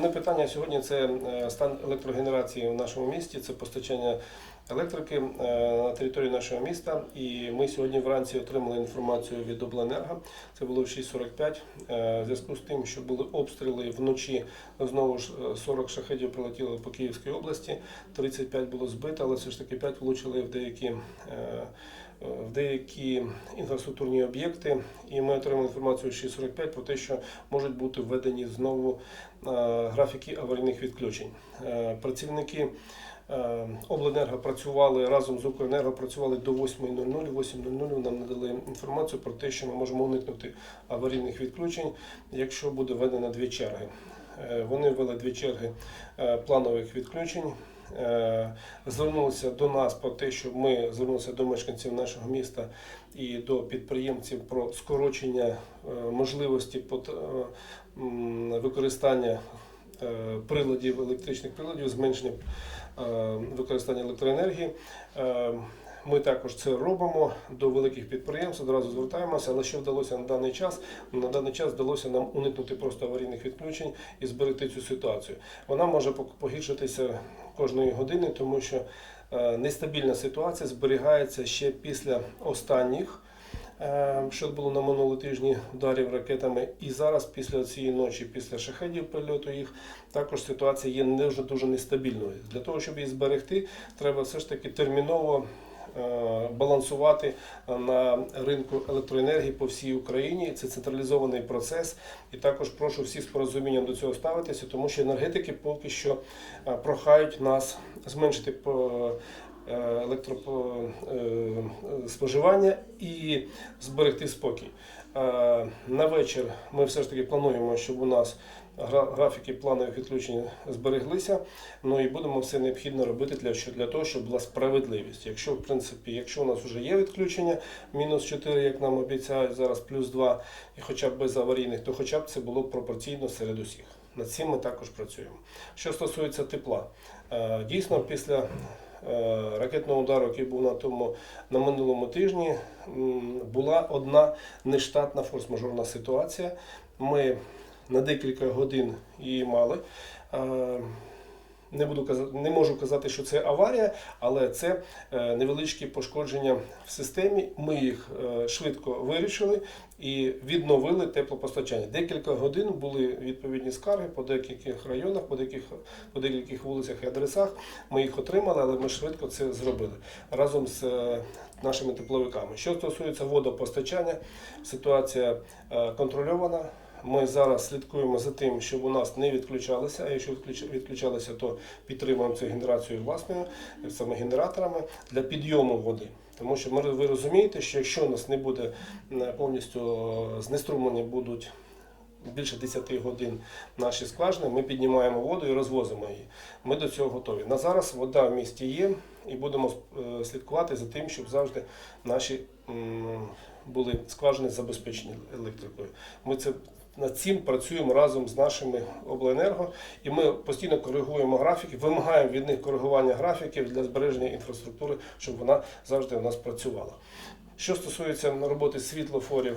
Основне питання сьогодні це е, стан електрогенерації в нашому місті, це постачання електрики е, на території нашого міста. І ми сьогодні вранці отримали інформацію від обленерго. Це було в 6.45. Е, В зв'язку з тим, що були обстріли вночі, знову ж е, 40 шахедів прилетіли по Київській області, 35 було збито, але все ж таки 5 влучили в деякі. В деякі інфраструктурні об'єкти, і ми отримали інформацію 6.45 про те, що можуть бути введені знову е, графіки аварійних відключень. Е, Працівники е, обленерго працювали разом з Укренерго працювали до 8.00. 8.00 нам надали інформацію про те, що ми можемо уникнути аварійних відключень, якщо буде введено дві черги. Вони ввели дві черги планових відключень. Е, Звернулися до нас про те, щоб ми звернулися до мешканців нашого міста і до підприємців про скорочення е, можливості е, використання приладів, електричних приладів, зменшення використання електроенергії. Ми також це робимо до великих підприємств, одразу звертаємося, але що вдалося на даний час? На даний час вдалося нам уникнути просто аварійних відключень і зберегти цю ситуацію. Вона може погіршитися кожної години, тому що е, нестабільна ситуація зберігається ще після останніх. е, Що було на минулому тижні ударів ракетами, і зараз, після цієї ночі, після шахедів прильоту їх, також ситуація є дуже дуже нестабільною. Для того, щоб її зберегти, треба все ж таки терміново балансувати на ринку електроенергії по всій Україні. Це централізований процес. І також прошу всіх з порозумінням до цього ставитися, тому що енергетики поки що е, прохають нас зменшити е, електроспоживання і зберегти спокій. Е, На вечір ми все ж таки плануємо, щоб у нас графіки планових відключень збереглися. Ну і будемо все необхідно робити для, що- для того, щоб була справедливість. Якщо, в принципі, якщо у нас вже є відключення, мінус 4, як нам обіцяють, зараз плюс 2, і хоча б без аварійних, то хоча б це було пропорційно серед усіх. Над цим ми також працюємо. Що стосується тепла, е, дійсно, після е, ракетного удару, який був на тому на минулому тижні, була одна нештатна форс-мажорна ситуація. Ми на декілька годин її мали. Не буду казати, не можу казати, що це аварія, але це е, невеличкі пошкодження в системі. Ми їх е, швидко вирішили і відновили теплопостачання. Декілька годин були відповідні скарги по деяких районах, по деяких, по деяких вулицях і адресах. Ми їх отримали, але ми швидко це зробили разом з е, нашими тепловиками. Що стосується водопостачання, ситуація контрольована. Ми зараз слідкуємо за тим, щоб у нас не відключалися. А якщо відключ- відключалися, то підтримуємо цю генерацію власною саме генераторами для підйому води. Тому що ми ви розумієте, що якщо у нас не буде е, повністю е, знеструмлені будуть більше 10 годин наші скважини, ми піднімаємо воду і розвозимо її. Ми до цього готові. На зараз вода в місті є, і будемо е, слідкувати за тим, щоб завжди наші були скважини забезпечені електрикою. Ми це над цим працюємо разом з нашими обленерго, і ми постійно коригуємо графіки, вимагаємо від них коригування графіків для збереження інфраструктури, щоб вона завжди у нас працювала. Що стосується роботи світлофорів,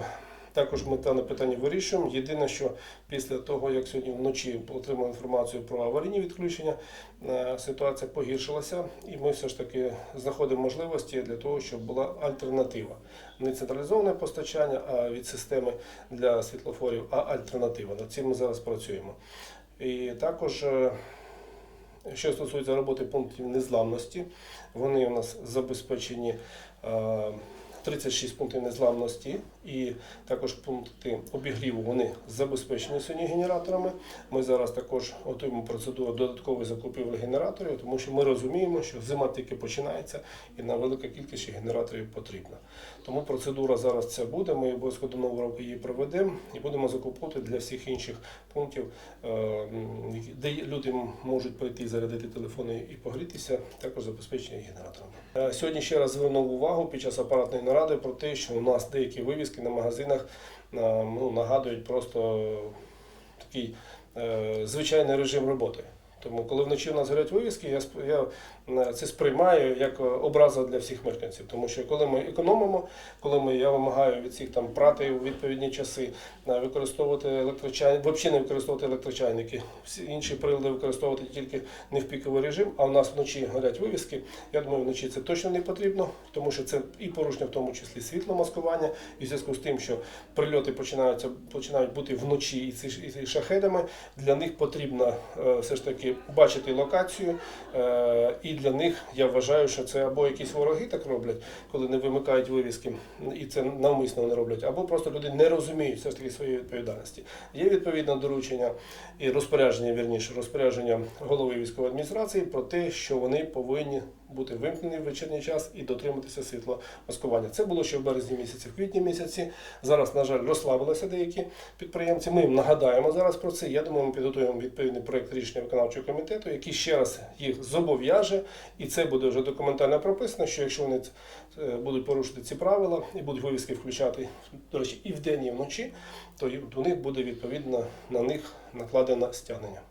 також ми дане питання вирішуємо. Єдине, що після того, як сьогодні вночі отримали інформацію про аварійні відключення, е, ситуація погіршилася, і ми все ж таки знаходимо можливості для того, щоб була альтернатива. Не централізоване постачання а від системи для світлофорів, а альтернатива. Над цим ми зараз працюємо. І також. е, що стосується роботи пунктів незламності, вони у нас забезпечені е, 36 пунктів незламності і також пункти обігріву вони забезпечені сьогодні генераторами. Ми зараз також готуємо процедуру додаткової закупівлі генераторів, тому що ми розуміємо, що зима тільки починається і на велика кількість генераторів потрібна. Тому процедура зараз це буде. Ми обов'язково до нового року її проведемо і будемо закуповувати для всіх інших пунктів, е, де люди можуть прийти зарядити телефони і погрітися, також забезпечені генераторами. Е, Сьогодні ще раз звернув увагу під час апаратної наради про те, що у нас деякі вивіски на магазинах е, ну, нагадують просто такий е, звичайний режим роботи. Тому, коли вночі у нас горять вивіски, я, я це сприймаю як е, образа для всіх мешканців. Тому що коли ми економимо, коли ми я вимагаю від всіх там прати у відповідні часи, е, використовувати електрочайники, взагалі не використовувати електрочайники, всі інші прилади використовувати тільки не в піковий режим, а у нас вночі горять вивіски. Я думаю, вночі це точно не потрібно, тому що це і порушення, в тому числі світломаскування, і в зв'язку з тим, що прильоти починаються починають бути вночі і ці, і шахедами. Для них потрібно е, все ж таки бачити локацію. Е, і для них я вважаю, що це або якісь вороги так роблять, коли не вимикають вивіски, і це навмисно вони роблять, або просто люди не розуміють все ж таки своєї відповідальності. Є відповідне доручення і розпорядження, вірніше, розпорядження голови військової адміністрації про те, що вони повинні бути вимкнені в вечірній час і дотриматися світломаскування. Це було ще в березні місяці, в квітні місяці. Зараз, на жаль, розслабилися деякі підприємці. Ми їм нагадаємо зараз про це. Я думаю, ми підготуємо відповідний проект рішення виконавчого комітету, який ще раз їх зобов'яже, і це буде вже документально прописано, що якщо вони е, будуть порушити ці правила і будуть вивіски включати, до речі, і вдень, і вночі, то до них буде відповідно на них накладено стягнення.